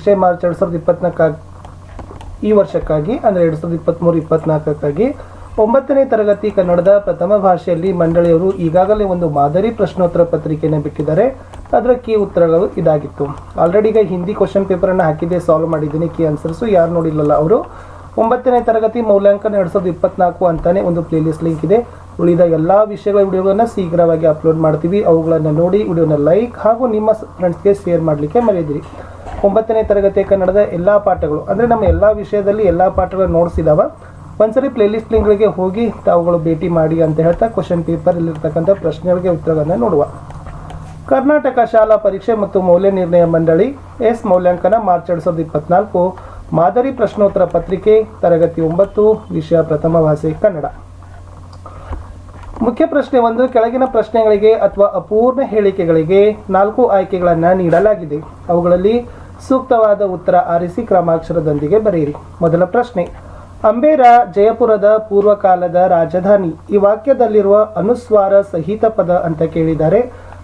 ವಿಷಯ ಮಾರ್ಚ್ ಎರಡು ಸಾವಿರದ ಇಪ್ಪತ್ನಾಲ್ಕಾಗಿ ಈ ವರ್ಷಕ್ಕಾಗಿ, ಅಂದರೆ ಎರಡು ಸಾವಿರದ ಇಪ್ಪತ್ತ್ಮೂರು ಇಪ್ಪತ್ನಾಲ್ಕಕ್ಕಾಗಿ ಒಂಬತ್ತನೇ ತರಗತಿ ಕನ್ನಡದ ಪ್ರಥಮ ಭಾಷೆಯಲ್ಲಿ ಮಂಡಳಿಯವರು ಈಗಾಗಲೇ ಒಂದು ಮಾದರಿ ಪ್ರಶ್ನೋತ್ತರ ಪತ್ರಿಕೆಯನ್ನು ಬಿಟ್ಟಿದ್ದಾರೆ. ಅದರ ಕೀ ಉತ್ತರಗಳು ಇದಾಗಿತ್ತು. ಆಲ್ರೆಡಿ ಈಗ ಹಿಂದಿ ಕ್ವಶನ್ ಪೇಪರನ್ನು ಹಾಕಿದ್ದೆ ಸಾಲ್ವ್ ಮಾಡಿದ್ದೀನಿ ಕೀ ಆನ್ಸರ್ಸು ಯಾರು ನೋಡಿಲ್ಲಲ್ಲ ಅವರು. ಒಂಬತ್ತನೇ ತರಗತಿ ಮೌಲ್ಯಾಂಕನ ಎರಡು ಸಾವಿರದ ಇಪ್ಪತ್ನಾಲ್ಕು ಅಂತಾನೆ ಒಂದು ಪ್ಲೇಲಿಸ್ಟ್ ಲಿಂಕ್ ಇದೆ. ಉಳಿದ ಎಲ್ಲ ವಿಷಯಗಳ ವಿಡಿಯೋಗಳನ್ನು ಶೀಘ್ರವಾಗಿ ಅಪ್ಲೋಡ್ ಮಾಡ್ತೀವಿ. ಅವುಗಳನ್ನು ನೋಡಿ, ವಿಡಿಯೋನ ಲೈಕ್ ಹಾಗೂ ನಿಮ್ಮ ಫ್ರೆಂಡ್ಸ್ಗೆ ಶೇರ್ ಮಾಡಲಿಕ್ಕೆ ಮರೆಯದಿರಿ. ಒಂಬತ್ತನೇ ತರಗತಿಯ ಕನ್ನಡದ ಎಲ್ಲ ಪಾಠಗಳು, ಅಂದರೆ ನಮ್ಮ ಎಲ್ಲ ವಿಷಯದಲ್ಲಿ ಎಲ್ಲ ಪಾಠಗಳು ನೋಡ್ಸಿದಾವ. ಒಂದ್ಸರಿ ಪ್ಲೇಲಿಸ್ಟ್ ಲಿಂಕ್ಗಳಿಗೆ ಹೋಗಿ ತಾವುಗಳು ಭೇಟಿ ಮಾಡಿ ಅಂತ ಹೇಳ್ತಾ ಕ್ವಶನ್ ಪೇಪರ್ ಇಲ್ಲಿರ್ತಕ್ಕಂಥ ಪ್ರಶ್ನೆಗಳಿಗೆ ಉತ್ತರಗಳನ್ನು ನೋಡುವ. ಕರ್ನಾಟಕ ಶಾಲಾ ಪರೀಕ್ಷೆ ಮತ್ತು ಮೌಲ್ಯ ನಿರ್ಣಯ ಮಂಡಳಿ, ಎಸ್ ಮೌಲ್ಯಾಂಕನ ಮಾರ್ಚ್ ಎರಡು ಸಾವಿರದ ಇಪ್ಪತ್ನಾಲ್ಕು, ಮಾದರಿ ಪ್ರಶ್ನೋತ್ತರ ಪತ್ರಿಕೆ, ತರಗತಿ ಒಂಬತ್ತು, ವಿಷಯ ಪ್ರಥಮ ಭಾಷೆ, ಕನ್ನಡ. ಮುಖ್ಯ ಪ್ರಶ್ನೆ ಒಂದು, ಕೆಳಗಿನ ಪ್ರಶ್ನೆಗಳಿಗೆ ಅಥವಾ ಅಪೂರ್ಣ ಹೇಳಿಕೆಗಳಿಗೆ ನಾಲ್ಕು ಆಯ್ಕೆಗಳನ್ನು ನೀಡಲಾಗಿದೆ. ಅವುಗಳಲ್ಲಿ ಸೂಕ್ತವಾದ ಉತ್ತರ ಆರಿಸಿ ಕ್ರಮಾಕ್ಷರದೊಂದಿಗೆ ಬರೆಯಿರಿ. ಮೊದಲ ಪ್ರಶ್ನೆ. ಅಂಬೇರ ಜಯಪುರದ ಪೂರ್ವಕಾಲದ ರಾಜಧಾನಿ ಈ ವಾಕ್ಯದಲ್ಲಿರುವ ಅನುಸ್ವಾರ ಸಹಿತ ಪದ ಅಂತ ಕೇಳಿದ್ದಾರೆ.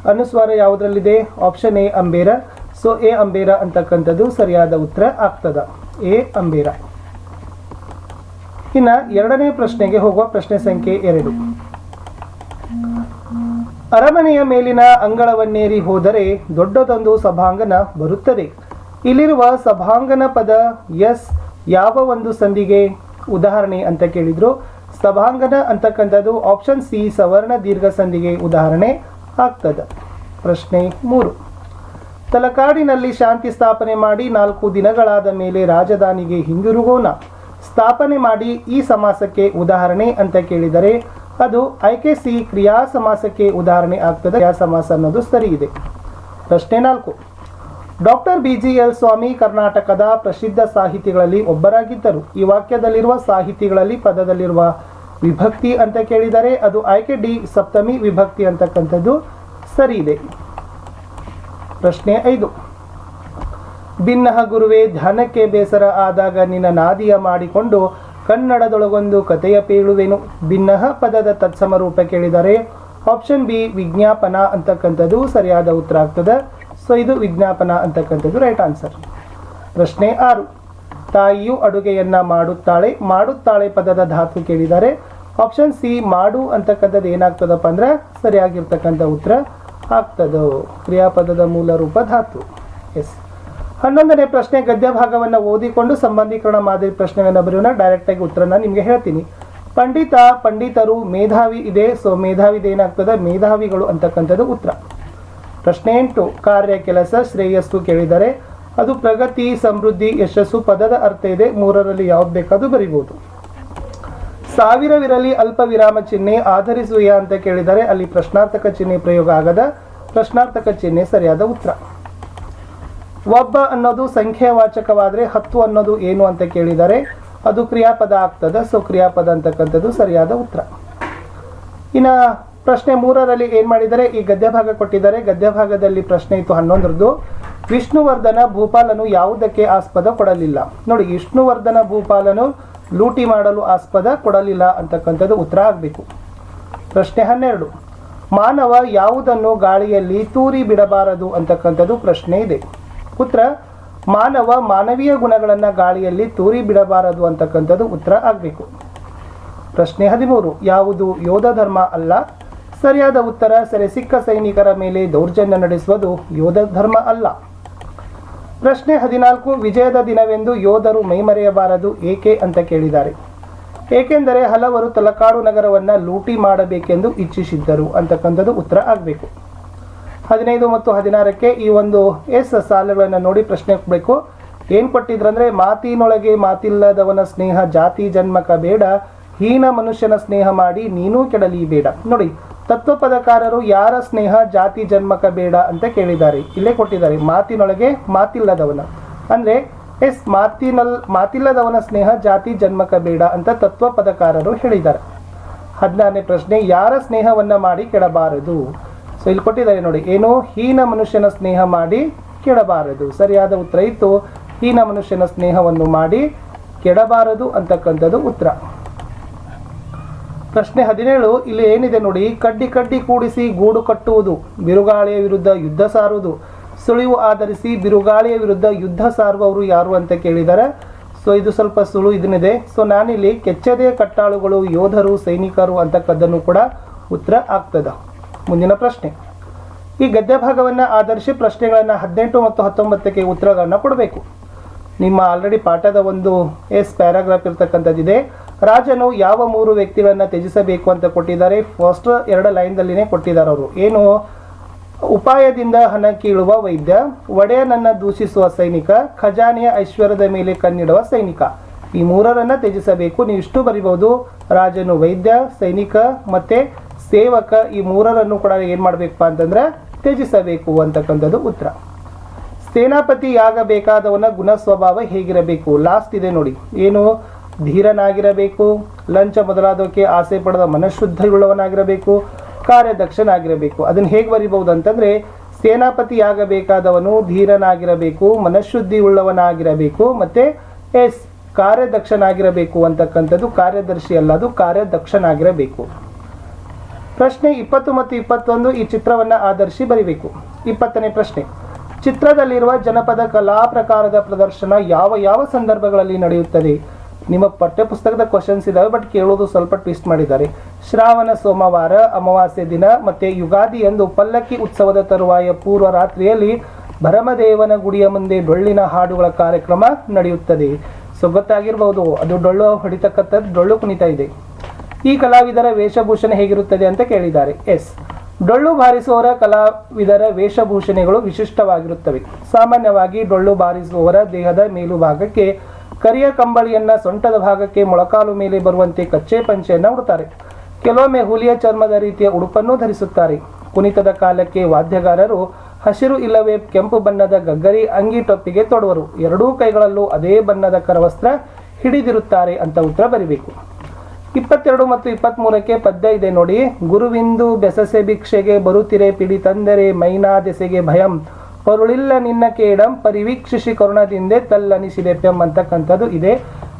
ಅನುಸ್ವಾರ ಯಾವುದರಲ್ಲಿದೆ? ಆಪ್ಷನ್ ಎ ಅಂಬೇರ. ಸೊ, ಎ ಅಂಬೇರ ಅಂತಕ್ಕಂಥದ್ದು ಸರಿಯಾದ ಉತ್ತರ ಆಗ್ತದ. ಎ ಅಂಬೇರ. ಇನ್ನ ಎರಡನೇ ಪ್ರಶ್ನೆಗೆ ಹೋಗುವ ಪ್ರಶ್ನೆ ಸಂಖ್ಯೆ ಎರಡು. ಅರಮನೆಯ ಮೇಲಿನ ಅಂಗಳವನ್ನೇರಿ ಹೋದರೆ ದೊಡ್ಡದೊಂದು ಸಭಾಂಗಣ ಬರುತ್ತದೆ. ಇಲ್ಲಿರುವ ಸಭಾಂಗನ ಪದ ಎಸ್ ಯಾವ ಒಂದು ಸಂಧಿಗೆ ಉದಾಹರಣೆ ಅಂತ ಕೇಳಿದ್ರು. ಸಭಾಂಗನ ಅಂತಕ್ಕಂಥದ್ದು ಆಪ್ಷನ್ ಸಿ ಸವರ್ಣ ದೀರ್ಘ ಸಂಧಿಗೆ ಉದಾಹರಣೆ ಆಗ್ತದೆ. ಪ್ರಶ್ನೆ ಮೂರು. ತಲಕಾಡಿನಲ್ಲಿ ಶಾಂತಿ ಸ್ಥಾಪನೆ ಮಾಡಿ ನಾಲ್ಕು ದಿನಗಳಾದ ಮೇಲೆ ರಾಜಧಾನಿಗೆ ಹಿಂದಿರುಗೋಣ. ಸ್ಥಾಪನೆ ಮಾಡಿ ಈ ಸಮಾಸಕ್ಕೆ ಉದಾಹರಣೆ ಅಂತ ಕೇಳಿದರೆ ಅದು ಆಯ್ಕೆ ಸಿ ಕ್ರಿಯಾ ಸಮಾಸಕ್ಕೆ ಉದಾಹರಣೆ ಆಗ್ತದೆ. ಕ್ರಿಯಾ ಸಮಾಸ ಅನ್ನೋದು ಸರಿ ಇದೆ ಪ್ರಶ್ನೆ ನಾಲ್ಕು. Doctor B G L Swamy ಕರ್ನಾಟಕದ ಪ್ರಸಿದ್ಧ ಸಾಹಿತಿಗಳಲ್ಲಿ ಒಬ್ಬರಾಗಿದ್ದರು. ಈ ವಾಕ್ಯದಲ್ಲಿರುವ ಸಾಹಿತಿಗಳಲ್ಲಿ ಪದದಲ್ಲಿರುವ ವಿಭಕ್ತಿ ಅಂತ ಕೇಳಿದರೆ ಅದು ಆಯ್ಕೆ ಡಿ ಸಪ್ತಮಿ ವಿಭಕ್ತಿ ಅಂತಕ್ಕಂಥದ್ದು ಸರಿ ಇದೆ ಪ್ರಶ್ನೆ ಐದು. ಭಿನ್ನಹ ಗುರುವೇ, ಧ್ಯಾನಕ್ಕೆ ಬೇಸರ ಆದಾಗ ನಿನ್ನ ನಾದಿಯ ಮಾಡಿಕೊಂಡು ಕನ್ನಡದೊಳಗೊಂದು ಕಥೆಯ ಪೇಳುವೆನು. ಭಿನ್ನಹ ಪದದ ತತ್ಸಮ ರೂಪ ಕೇಳಿದರೆ ಆಪ್ಷನ್ ಬಿ ವಿಜ್ಞಾಪನ ಅಂತಕ್ಕಂಥದ್ದು ಸರಿಯಾದ ಉತ್ತರ ಆಗ್ತದೆ. ಸೊ ಇದು ವಿಜ್ಞಾಪನ ಅಂತಕ್ಕಂಥದ್ದು ರೈಟ್ ಆನ್ಸರ್ ಪ್ರಶ್ನೆ ಆರು. ತಾಯಿಯು ಅಡುಗೆಯನ್ನ ಮಾಡುತ್ತಾಳೆ ಮಾಡುತ್ತಾಳೆ ಪದದ ಧಾತು ಕೇಳಿದ್ದಾರೆ ಆಪ್ಷನ್ ಸಿ ಮಾಡು ಅಂತಕ್ಕಂಥದ್ದು ಏನಾಗ್ತದಪ್ಪ ಅಂದ್ರೆ ಸರಿಯಾಗಿರ್ತಕ್ಕಂಥ ಉತ್ತರ ಆಗ್ತದೋ. ಕ್ರಿಯಾಪದದ ಮೂಲ ರೂಪ ಧಾತು. ಎಸ್ ಹನ್ನೊಂದನೇ ಪ್ರಶ್ನೆ ಗದ್ಯ ಭಾಗವನ್ನು ಓದಿಕೊಂಡು ಸಂಬಂಧೀಕರಣ ಮಾದರಿ ಪ್ರಶ್ನೆಯನ್ನು ಬರೆಯೋಣ. ಡೈರೆಕ್ಟಾಗಿ ಉತ್ತರನ ನಿಮಗೆ ಹೇಳ್ತೀನಿ. ಪಂಡಿತ, ಪಂಡಿತರು, ಮೇಧಾವಿ ಇದೆ. ಸೊ ಮೇಧಾವಿದ ಏನಾಗ್ತದೆ ಮೇಧಾವಿಗಳು ಅಂತಕ್ಕಂಥದ್ದು ಉತ್ತರ. ಪ್ರಶ್ನೆ ಎಂಟು ಕಾರ್ಯ ಕೆಲಸ ಶ್ರೇಯಸ್ಸು ಕೇಳಿದರೆ ಅದು ಪ್ರಗತಿ, ಸಮೃದ್ಧಿ, ಯಶಸ್ಸು ಪದದ ಅರ್ಥ ಇದೆ. ಮೂರರಲ್ಲಿ ಯಾವ್ದು ಬೇಕಾದ್ರೂ ಬರಿಬೋದು. ಸಾವಿರವಿರಲಿ ಅಲ್ಪ ವಿರಾಮ ಚಿಹ್ನೆ ಆಧರಿಸುವೆಯಾ ಅಂತ ಕೇಳಿದರೆ ಅಲ್ಲಿ ಪ್ರಶ್ನಾರ್ಥಕ ಚಿಹ್ನೆ ಪ್ರಯೋಗ ಆಗದ ಪ್ರಶ್ನಾರ್ಥಕ ಚಿಹ್ನೆ ಸರಿಯಾದ ಉತ್ತರ. ಒಬ್ಬ ಅನ್ನೋದು ಸಂಖ್ಯಾವಾಚಕವಾದರೆ ಹತ್ತು ಅನ್ನೋದು ಏನು ಅಂತ ಕೇಳಿದರೆ ಅದು ಕ್ರಿಯಾಪದ ಆಗ್ತದೆ, ಸೊ ಕ್ರಿಯಾಪದ ಅಂತಕ್ಕಂಥದ್ದು ಸರಿಯಾದ ಉತ್ತರ. ಇನ್ನು ಪ್ರಶ್ನೆ ಮೂರರಲ್ಲಿ ಏನು ಮಾಡಿದರೆ ಈ ಗದ್ಯ ಭಾಗ ಕೊಟ್ಟಿದ್ದಾರೆ. ಗದ್ಯ ಭಾಗದಲ್ಲಿ ಪ್ರಶ್ನೆ ಇತ್ತು ಹನ್ನೊಂದರದ್ದು. ವಿಷ್ಣುವರ್ಧನ ಭೂಪಾಲನು ಯಾವುದಕ್ಕೆ ಆಸ್ಪದ ಕೊಡಲಿಲ್ಲ? ನೋಡಿ, ವಿಷ್ಣುವರ್ಧನ ಭೂಪಾಲನು ಲೂಟಿ ಮಾಡಲು ಆಸ್ಪದ ಕೊಡಲಿಲ್ಲ ಅಂತಕ್ಕಂಥದ್ದು ಉತ್ತರ ಆಗಬೇಕು. ಪ್ರಶ್ನೆ ಹನ್ನೆರಡು. ಮಾನವ ಯಾವುದನ್ನು ಗಾಳಿಯಲ್ಲಿ ತೂರಿ ಬಿಡಬಾರದು ಅಂತಕ್ಕಂಥದ್ದು ಪ್ರಶ್ನೆ ಇದೆ. ಉತ್ತರ, ಮಾನವ ಮಾನವೀಯ ಗುಣಗಳನ್ನು ಗಾಳಿಯಲ್ಲಿ ತೂರಿ ಬಿಡಬಾರದು ಅಂತಕ್ಕಂಥದ್ದು ಉತ್ತರ ಆಗಬೇಕು. ಪ್ರಶ್ನೆ ಹದಿಮೂರು. ಯಾವುದು ಯೋಧ ಧರ್ಮ ಅಲ್ಲ? ಸರಿಯಾದ ಉತ್ತರ, ಸೆರೆ, ಸಿಕ್ಕ ಸೈನಿಕರ ಮೇಲೆ ದೌರ್ಜನ್ಯ ನಡೆಸುವುದು ಯೋಧ ಧರ್ಮ ಅಲ್ಲ. ಪ್ರಶ್ನೆ ಹದಿನಾಲ್ಕು, ವಿಜಯದ ದಿನವೆಂದು ಯೋಧರು ಮೈಮರೆಯಬಾರದು ಏಕೆ ಅಂತ ಕೇಳಿದ್ದಾರೆ. ಏಕೆಂದರೆ ಹಲವರು ತಲಕಾಡು ನಗರವನ್ನು ಲೂಟಿ ಮಾಡಬೇಕೆಂದು ಇಚ್ಛಿಸಿದ್ದರು ಅಂತಕ್ಕಂಥದ್ದು ಉತ್ತರ ಆಗಬೇಕು. ಹದಿನೈದು ಮತ್ತು ಹದಿನಾರಕ್ಕೆ ಈ ಒಂದು ಎಸ್ ಸಾಲುಗಳನ್ನು ನೋಡಿ ಪ್ರಶ್ನೆ ಕೊಡಬೇಕು. ಏನು ಕೊಟ್ಟಿದ್ರಂದ್ರೆ, ಮಾತಿನೊಳಗೆ ಮಾತಿಲ್ಲದವನ ಸ್ನೇಹ ಜಾತಿ, ಜನ್ಮಕ ಬೇಡ, ಹೀನ ಮನುಷ್ಯನ ಸ್ನೇಹ ಮಾಡಿ ನೀನೂ ಕೆಡಲಿ ಬೇಡ. ನೋಡಿ ತತ್ವಪದಕಾರರು ಯಾರ ಸ್ನೇಹ, ಜಾತಿ, ಜನ್ಮಕ ಬೇಡ ಅಂತ ಕೇಳಿದ್ದಾರೆ. ಇಲ್ಲೇ ಕೊಟ್ಟಿದ್ದಾರೆ. ಮಾತಿನೊಳಗೆ ಮಾತಿಲ್ಲದವನ. ಅಂದ್ರೆ, ಎಸ್, ಮಾತಿನಲ್, ಮಾತಿಲ್ಲದವನ ಸ್ನೇಹ, ಜಾತಿ, ಜನ್ಮಕ ಬೇಡ ಅಂತ ತತ್ವಪದಕಾರರು ಹೇಳಿದ್ದಾರೆ. ಹದಿನಾರನೇ ಪ್ರಶ್ನೆ, ಯಾರ ಸ್ನೇಹವನ್ನ ಮಾಡಿ ಕೆಡಬಾರದು? ಸೊ ಇಲ್ಲಿ ಕೊಟ್ಟಿದ್ದಾರೆ ನೋಡಿ, ಏನು? ಹೀನ ಮನುಷ್ಯನ ಸ್ನೇಹ ಮಾಡಿ ಕೆಡಬಾರದು. ಸರಿಯಾದ ಉತ್ತರ ಇತ್ತು. ಹೀನ ಮನುಷ್ಯನ ಸ್ನೇಹವನ್ನು ಮಾಡಿ ಕೆಡಬಾರದು ಅಂತಕ್ಕಂಥದ್ದು ಉತ್ತರ. ಪ್ರಶ್ನೆ ಹದಿನೇಳು, ಇಲ್ಲಿ ಏನಿದೆ ನೋಡಿ, ಕಡ್ಡಿ ಕಡ್ಡಿ ಕೂಡಿಸಿ ಗೂಡು ಕಟ್ಟುವುದು, ಬಿರುಗಾಳಿಯ ವಿರುದ್ಧ ಯುದ್ಧ ಸಾರುವುದು. ಸುಳಿವು ಆಧರಿಸಿ ಬಿರುಗಾಳಿಯ ವಿರುದ್ಧ ಯುದ್ಧ ಸಾರುವವರು ಯಾರು ಅಂತ ಕೇಳಿದ್ದಾರೆ ಸೊ ಇದು ಸ್ವಲ್ಪ ಸುಳು ಇದನ್ನಿದೆ. ಸೊ ನಾನಿಲ್ಲಿ ಕೆಚ್ಚದೆ ಕಟ್ಟಾಳುಗಳು, ಯೋಧರು, ಸೈನಿಕರು ಅಂತಕ್ಕದ್ದನ್ನು ಕೂಡ ಉತ್ತರ ಆಗ್ತದ. ಮುಂದಿನ ಪ್ರಶ್ನೆ. ಈ ಗದ್ಯ ಭಾಗವನ್ನು ಆಧರಿಸಿ ಪ್ರಶ್ನೆಗಳನ್ನು ಹದಿನೆಂಟು ಮತ್ತು ಹತ್ತೊಂಬತ್ತಕ್ಕೆ ಉತ್ತರಗಳನ್ನು ಕೊಡಬೇಕು. ನಿಮ್ಮ ಆಲ್ರೆಡಿ ಪಾಠದ ಒಂದು ಎಸ್ ಪ್ಯಾರಾಗ್ರಾಫ್ ಇರ್ತಕ್ಕಂಥದ್ದಿದೆ. ರಾಜನು ಯಾವ ಮೂರು ವ್ಯಕ್ತಿಗಳನ್ನು ತ್ಯಜಿಸಬೇಕು ಅಂತ ಕೊಟ್ಟಿದ್ದಾರೆ? ಫಸ್ಟ್ ಎರಡು ಲೈನ್ದಲ್ಲಿನೇ ಕೊಟ್ಟಿದ್ದಾರೆ ಅವರು. ಏನು? ಉಪಾಯದಿಂದ ಹಣ ಕೀಳುವ ವೈದ್ಯ, ಒಡೆಯನನ್ನ ದೂಷಿಸುವ ಸೈನಿಕ, ಖಜಾನೆಯ ಐಶ್ವರ್ಯದ ಮೇಲೆ ಕಣ್ಣಿಡುವ ಸೈನಿಕ. ಈ ಮೂರರನ್ನ ತ್ಯಜಿಸಬೇಕು. ನೀವು ಇಷ್ಟು ಬರಿಬಹುದು. ರಾಜನು ವೈದ್ಯ, ಸೈನಿಕ ಮತ್ತೆ ಸೇವಕ ಈ ಮೂರರನ್ನು ಕೂಡ ಏನು ಮಾಡ್ಬೇಕಪ್ಪ ಅಂತಂದ್ರೆ ತ್ಯಜಿಸಬೇಕು ಅಂತಕ್ಕಂಥದ್ದು ಉತ್ತರ. ಸೇನಾಪತಿಯಾಗಬೇಕಾದವನ ಗುಣ ಸ್ವಭಾವ ಹೇಗಿರಬೇಕು? ಲಾಸ್ಟ್ ಇದೆ ನೋಡಿ. ಏನು? ಧೀರನಾಗಿರಬೇಕು. ಲಂಚ ಮೊದಲಾದಕ್ಕೆ ಆಸೆ ಪಡೆದ ಮನಃಶುದ್ಧಿಯುಳ್ಳವನಾಗಿರಬೇಕು. ಕಾರ್ಯದಕ್ಷನಾಗಿರಬೇಕು. ಅದನ್ನು ಹೇಗೆ ಬರಿಬಹುದು ಅಂತಂದರೆ ಸೇನಾಪತಿಯಾಗಬೇಕಾದವನು ಧೀರನಾಗಿರಬೇಕು ಮನಃಶುದ್ಧಿ ಉಳ್ಳವನಾಗಿರಬೇಕು ಮತ್ತು ಎಸ್, ಕಾರ್ಯದಕ್ಷನಾಗಿರಬೇಕು ಅಂತಕ್ಕಂಥದ್ದು ಕಾರ್ಯದರ್ಶಿ ಅಲ್ಲ, ಅದು ಕಾರ್ಯದಕ್ಷನಾಗಿರಬೇಕು. ಪ್ರಶ್ನೆ ಇಪ್ಪತ್ತು ಮತ್ತು ಇಪ್ಪತ್ತೊಂದು ಈ ಚಿತ್ರವನ್ನು ಆಧರಿಸಿ ಬರಿಬೇಕು. ಇಪ್ಪತ್ತನೇ ಪ್ರಶ್ನೆ. ಚಿತ್ರದಲ್ಲಿರುವ ಜನಪದ ಕಲಾ ಪ್ರಕಾರದ ಪ್ರದರ್ಶನ ಯಾವ ಯಾವ ಸಂದರ್ಭಗಳಲ್ಲಿ ನಡೆಯುತ್ತದೆ? ನಿಮ್ಮ ಪಠ್ಯಪುಸ್ತಕದ ಕ್ವಶನ್ಸ್ ಇದಾವೆ ಬಟ್ ಕೇಳೋದು ಸ್ವಲ್ಪ ಟ್ವಿಸ್ಟ್ ಮಾಡಿದ್ದಾರೆ. ಶ್ರಾವಣ, ಸೋಮವಾರ, ಅಮಾವಾಸ್ಯ ದಿನ, ಮತ್ತೆ ಯುಗಾದಿ ಎಂದು ಪಲ್ಲಕ್ಕಿ ಉತ್ಸವದ ತರುವಾಯ ಪೂರ್ವ ರಾತ್ರಿಯಲ್ಲಿ ಭರಮದೇವನ ಗುಡಿಯ ಮುಂದೆ ಡೊಳ್ಳಿನ ಹಾಡುಗಳ ಕಾರ್ಯಕ್ರಮ ನಡೆಯುತ್ತದೆ. ಸೊ ಗೊತ್ತಾಗಿರ್ಬೋದು, ಅದು ಡೊಳ್ಳು ಹೊಡಿತಕ್ಕಂಥದ್ದು, ಡೊಳ್ಳು ಕುಣಿತ ಇದೆ. ಈ ಕಲಾವಿದರ ವೇಷಭೂಷಣ ಹೇಗಿರುತ್ತದೆ ಅಂತ ಕೇಳಿದ್ದಾರೆ. ಎಸ್ ಡೊಳ್ಳು ಬಾರಿಸುವವರ ಕಲಾವಿದರ ವೇಷಭೂಷಣೆಗಳು ವಿಶಿಷ್ಟವಾಗಿರುತ್ತವೆ. ಸಾಮಾನ್ಯವಾಗಿ ಡೊಳ್ಳು ಬಾರಿಸುವವರ ದೇಹದ ಮೇಲುಭಾಗಕ್ಕೆ ಕರಿಯ ಕಂಬಳಿಯನ್ನ ಸೊಂಟದ ಭಾಗಕ್ಕೆ ಮೊಳಕಾಲು ಮೇಲೆ ಬರುವಂತೆ ಕಚ್ಚೆ ಪಂಚೆಯನ್ನು ಉಡುತ್ತಾರೆ. ಕೆಲವೊಮ್ಮೆ ಹುಲಿಯ ಚರ್ಮದ ರೀತಿಯ ಉಡುಪನ್ನು ಧರಿಸುತ್ತಾರೆ. ಕುಣಿತದ ಕಾಲಕ್ಕೆ ವಾದ್ಯಗಾರರು ಹಸಿರು ಇಲ್ಲವೇ ಕೆಂಪು ಬಣ್ಣದ ಗಗ್ಗರಿ ಅಂಗಿ ಟೊಪ್ಪಿಗೆ ತೊಡುವರು. ಎರಡೂ ಕೈಗಳಲ್ಲೂ ಅದೇ ಬಣ್ಣದ ಕರವಸ್ತ್ರ ಹಿಡಿದಿರುತ್ತಾರೆ ಅಂತ ಉತ್ತರ ಬರಿಬೇಕು. ಇಪ್ಪತ್ತೆರಡು ಮತ್ತು ಇಪ್ಪತ್ತ್ಮೂರಕ್ಕೆ ಪದ್ಯ ಇದೆ ನೋಡಿ. ಗುರುವಿಂದು ಬೆಸಸೆ ಭಿಕ್ಷೆಗೆ ಬರುತ್ತಿರೆ ಪಿಡಿ ತಂದರೆ ಮೈನಾ ದೆಸೆಗೆ ಭಯಂ. ಪರುಳಿಲ್ಲ ನಿನ್ನ ಕೇಡಂ, ಪರಿವೀಕ್ಷಿಸಿ ಕರುಣದಿಂದೆ ತಲ್ಲನಿಸಿದೆ ಪೆಂ ಅಂತಕ್ಕಂಥದ್ದು ಇದೆ.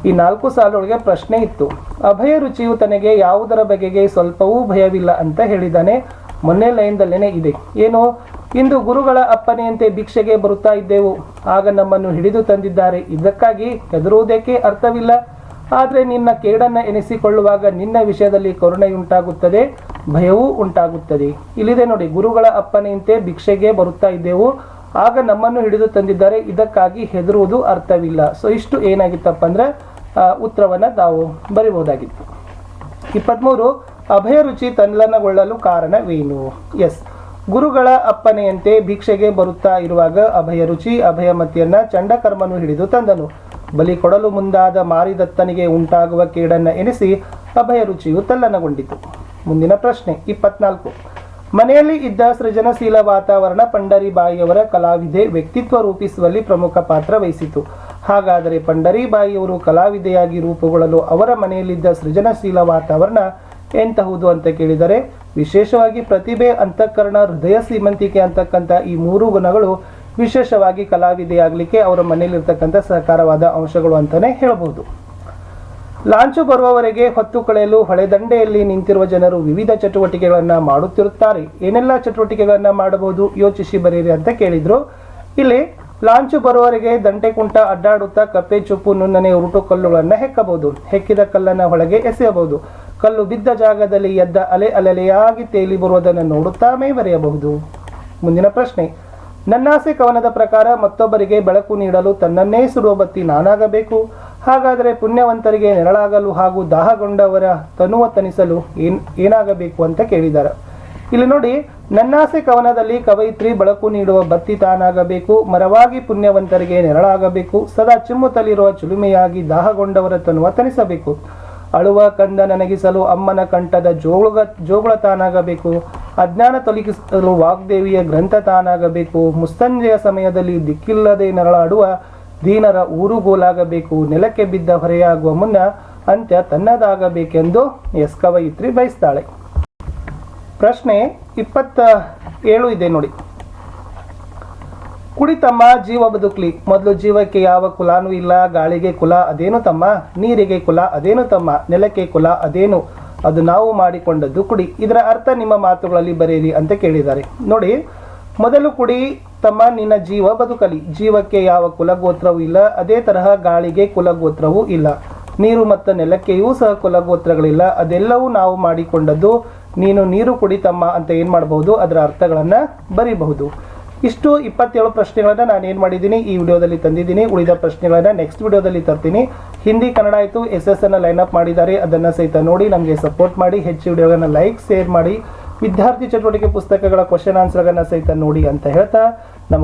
ಈ ನಾಲ್ಕು ಸಾಲೊಳಗೆ ಪ್ರಶ್ನೆ ಇತ್ತು. ಅಭಯ ರುಚಿಯು ತನಗೆ ಯಾವುದರ ಬಗೆಗೆ ಸ್ವಲ್ಪವೂ ಭಯವಿಲ್ಲ ಅಂತ ಹೇಳಿದ್ದಾನೆ. ಮೊನ್ನೆ ಲೈನ್ದಲ್ಲೇನೆ ಇದೆ. ಏನು, ಇಂದು ಗುರುಗಳ ಅಪ್ಪನೆಯಂತೆ ಭಿಕ್ಷೆಗೆ ಬರುತ್ತಾ ಇದ್ದೆವು. ಆಗ ನಮ್ಮನ್ನು ಹಿಡಿದು ತಂದಿದ್ದಾರೆ. ಇದಕ್ಕಾಗಿ ಹೆದರುವುದಕ್ಕೆ ಅರ್ಥವಿಲ್ಲ. ಆದರೆ ನಿನ್ನ ಕೇಡನ್ನ ಎನಿಸಿಕೊಳ್ಳುವಾಗ ನಿನ್ನ ವಿಷಯದಲ್ಲಿ ಕರುಣೆಯುಂಟಾಗುತ್ತದೆ, ಭಯವೂ ಉಂಟಾಗುತ್ತದೆ. ಇಲ್ಲಿದೆ ನೋಡಿ, ಗುರುಗಳ ಅಪ್ಪನೆಯಂತೆ ಭಿಕ್ಷೆಗೆ ಬರುತ್ತಾ ಇದ್ದೆವು. ಆಗ ನಮ್ಮನ್ನು ಹಿಡಿದು ತಂದಿದ್ದಾರೆ. ಇದಕ್ಕಾಗಿ ಹೆದರುವುದು ಅರ್ಥವಿಲ್ಲ. ಸೊ ಇಷ್ಟು ಏನಾಗಿತ್ತಪ್ಪ ಅಂದ್ರೆ ಉತ್ತರವನ್ನ ನಾವು ಬರಿಬಹುದಾಗಿತ್ತು. ಇಪ್ಪತ್ತ್ಮೂರು ಅಭಯ ರುಚಿ ತನ್ಲನಗೊಳ್ಳಲು ಕಾರಣವೇನು? ಎಸ್ ಗುರುಗಳ ಅಪ್ಪನೆಯಂತೆ ಭಿಕ್ಷೆಗೆ ಬರುತ್ತಾ ಇರುವಾಗ ಅಭಯ ರುಚಿ ಅಭಯಮತಿಯನ್ನ ಚಂಡಕರ್ಮನು ಹಿಡಿದು ತಂದನು. ಬಲಿ ಕೊಡಲು ಮುಂದಾದ ಮಾರಿದತ್ತನಿಗೆ ಉಂಟಾಗುವ ಕೇಡನ್ನು ಎನಿಸಿ ಅಭಯ ರುಚಿಯು ತಲ್ಲನಗೊಂಡಿತು. ಮುಂದಿನ ಪ್ರಶ್ನೆ, ಇಪ್ಪತ್ನಾಲ್ಕು. ಮನೆಯಲ್ಲಿ ಇದ್ದ ಸೃಜನಶೀಲ ವಾತಾವರಣ ಪಂಡರಿಬಾಯಿಯವರ ಕಲಾವಿದೆ ವ್ಯಕ್ತಿತ್ವ ರೂಪಿಸುವಲ್ಲಿ ಪ್ರಮುಖ ಪಾತ್ರ ವಹಿಸಿತು. ಹಾಗಾದರೆ ಪಂಡರಿಬಾಯಿಯವರು ಕಲಾವಿದೆಯಾಗಿ ರೂಪುಗೊಳ್ಳಲು ಅವರ ಮನೆಯಲ್ಲಿದ್ದ ಸೃಜನಶೀಲ ವಾತಾವರಣ ಎಂತಹುದು ಅಂತ ಕೇಳಿದರೆ, ವಿಶೇಷವಾಗಿ ಪ್ರತಿಭೆ ಅಂತಃಕರಣ, ಹೃದಯ ಸೀಮಂತಿಕೆ ಅಂತಕ್ಕಂಥ ಈ ಮೂರು ಗುಣಗಳು ವಿಶೇಷವಾಗಿ ಕಲಾವಿದೆಯಾಗಲಿಕ್ಕೆ ಅವರ ಮನೆಯಲ್ಲಿರ್ತಕ್ಕಂಥ ಸಹಕಾರವಾದ ಅಂಶಗಳು ಅಂತಲೇ ಹೇಳಬಹುದು ಲಾಂಚು ಬರುವವರೆಗೆ ಹೊತ್ತು ಕಳೆಯಲು ಹೊಳೆದಂಡೆಯಲ್ಲಿ ನಿಂತಿರುವ ಜನರು ವಿವಿಧ ಚಟುವಟಿಕೆಗಳನ್ನು ಮಾಡುತ್ತಿರುತ್ತಾರೆ. ಏನೆಲ್ಲ ಚಟುವಟಿಕೆಗಳನ್ನು ಮಾಡಬಹುದು ಯೋಚಿಸಿ ಬರೀರಿ ಅಂತ ಕೇಳಿದ್ರು. ಇಲ್ಲಿ ಲಾಂಚು ಬರುವವರೆಗೆ ದಂಟೆ ಕುಂಟ ಅಡ್ಡಾಡುತ್ತಾ ಕಪ್ಪೆ ಚುಪ್ಪು ನುಣ್ಣನೆ ಉರುಟು ಕಲ್ಲುಗಳನ್ನು ಹೆಕ್ಕಬಹುದು. ಹೆಕ್ಕಿದ ಕಲ್ಲನ್ನು ಒಳಗೆ ಎಸೆಯಬಹುದು. ಕಲ್ಲು ಬಿದ್ದ ಜಾಗದಲ್ಲಿ ಎದ್ದ ಅಲೆ ಅಲೆಲೆಯಾಗಿ ತೇಲಿ ಬರುವುದನ್ನು ನೋಡುತ್ತಾ ಮೈ ಬರೆಯಬಹುದು ಮುಂದಿನ ಪ್ರಶ್ನೆ. ನನ್ನಾಸೆ ಕವನದ ಪ್ರಕಾರ ಮತ್ತೊಬ್ಬರಿಗೆ ಬೆಳಕು ನೀಡಲು ತನ್ನನ್ನೇ ಸುಡುವ ಬತ್ತಿ ನಾನಾಗಬೇಕು. ಹಾಗಾದರೆ ಪುಣ್ಯವಂತರಿಗೆ ನೆರಳಾಗಲು ಹಾಗೂ ದಾಹಗೊಂಡವರ ತನುವ ತನಿಸಲು ಏನ್, ಏನಾಗಬೇಕು ಅಂತ ಕೇಳಿದ್ದಾರೆ ಇಲ್ಲಿ ನೋಡಿ, ನನ್ನಾಸೆ ಕವನದಲ್ಲಿ ಕವಯಿತ್ರಿ ಬೆಳಕು ನೀಡುವ ಬತ್ತಿ ತಾನಾಗಬೇಕು, ಮರವಾಗಿ ಪುಣ್ಯವಂತರಿಗೆ ನೆರಳಾಗಬೇಕು, ಸದಾ ಚಿಮ್ಮುತ್ತಲಿರುವ ಚಿಲುಮೆಯಾಗಿ ದಾಹಗೊಂಡವರ ತನುವ ತನಿಸಬೇಕು. ಅಳುವ ಕಂದ ನನಗಿಸಲು ಅಮ್ಮನ ಕಂಠದ ಜೋಗುಳ ಜೋಗುಳ ತಾನಾಗಬೇಕು. ಅಜ್ಞಾನ ತೊಲಗಿಸಲು ವಾಗ್ದೇವಿಯ ಗ್ರಂಥ ತಾನಾಗಬೇಕು. ಮುಸ್ತಂಜೆಯ ಸಮಯದಲ್ಲಿ ದಿಕ್ಕಿಲ್ಲದೆ ನರಳಾಡುವ ದೀನರ ಊರುಗೋಲಾಗಬೇಕು. ನೆಲಕ್ಕೆ ಬಿದ್ದ ಹೊರೆಯಾಗುವ ಮುನ್ನ ಅಂತ್ಯ ತನ್ನದಾಗಬೇಕೆಂದು ಎಸ್ ಕವಯಿತ್ರಿ ಬಯಸ್ತಾಳೆ. ಪ್ರಶ್ನೆ ಇಪ್ಪತ್ತ ಏಳು ಇದೆ ನೋಡಿ. ಕುಡಿ ತಮ್ಮ ಜೀವ ಬದುಕ್ಲಿ. ಮೊದಲು ಜೀವಕ್ಕೆ ಯಾವ ಕುಲಾನೂ ಇಲ್ಲ, ಗಾಳಿಗೆ ಕುಲ ಅದೇನು ತಮ್ಮ? ನೀರಿಗೆ ಕುಲ ಅದೇನು ತಮ್ಮ? ನೆಲಕ್ಕೆ ಕುಲ ಅದೇನು? ಅದು ನಾವು ಮಾಡಿಕೊಂಡದ್ದು ಕುಡಿ. ಇದರ ಅರ್ಥ ನಿಮ್ಮ ಮಾತುಗಳಲ್ಲಿ ಬರೆಯಿರಿ ಅಂತ ಕೇಳಿದ್ದಾರೆ. ನೋಡಿ, ಮೊದಲು ಕುಡಿ, ತಮ್ಮ ನಿನ್ನ ಜೀವ ಬದುಕಲಿ. ಜೀವಕ್ಕೆ ಯಾವ ಕುಲಗೋತ್ರವೂ ಇಲ್ಲ, ಅದೇ ತರಹ ಗಾಳಿಗೆ ಕುಲಗೋತ್ರವೂ ಇಲ್ಲ. ನೀರು ಮತ್ತು ನೆಲಕ್ಕೆಯೂ ಸಹ ಕುಲಗೋತ್ರಗಳಿಲ್ಲ. ಅದೆಲ್ಲವೂ ನಾವು ಮಾಡಿಕೊಂಡದ್ದು. ನೀನು ನೀರು ಕುಡಿತಮ್ಮ ಅಂತ ಏನು ಮಾಡಬಹುದು? ಅದರ ಅರ್ಥಗಳನ್ನು ಬರೀಬಹುದು. ಇಷ್ಟು ಇಪ್ಪತ್ತೇಳು ಪ್ರಶ್ನೆಗಳನ್ನು ನಾನು ಏನು ಮಾಡಿದ್ದೀನಿ ಈ ವಿಡಿಯೋದಲ್ಲಿ ತಂದಿದ್ದೀನಿ. ಉಳಿದ ಪ್ರಶ್ನೆಗಳನ್ನ ನೆಕ್ಸ್ಟ್ ವಿಡಿಯೋದಲ್ಲಿ ತರ್ತೀನಿ. ಹಿಂದಿ, ಕನ್ನಡ ಆಯಿತು ಎಸ್ ಎಸ್ ಅನ್ನ ಲೈನ್ ಅಪ್ ಮಾಡಿದ್ದಾರೆ. ಅದನ್ನು ಸಹಿತ ನೋಡಿ ನಮಗೆ ಸಪೋರ್ಟ್ ಮಾಡಿ, ಹೆಚ್ಚು ವಿಡಿಯೋಗಳನ್ನ ಲೈಕ್ ಶೇರ್ ಮಾಡಿ, ವಿದ್ಯಾರ್ಥಿ ಚಟುವಟಿಕೆ ಪುಸ್ತಕಗಳ ಕ್ವಶನ್ ಆನ್ಸರ್ಗಳನ್ನ ಸಹಿತ ನೋಡಿ ಅಂತ ಹೇಳ್ತಾ, ನಮ್ಮ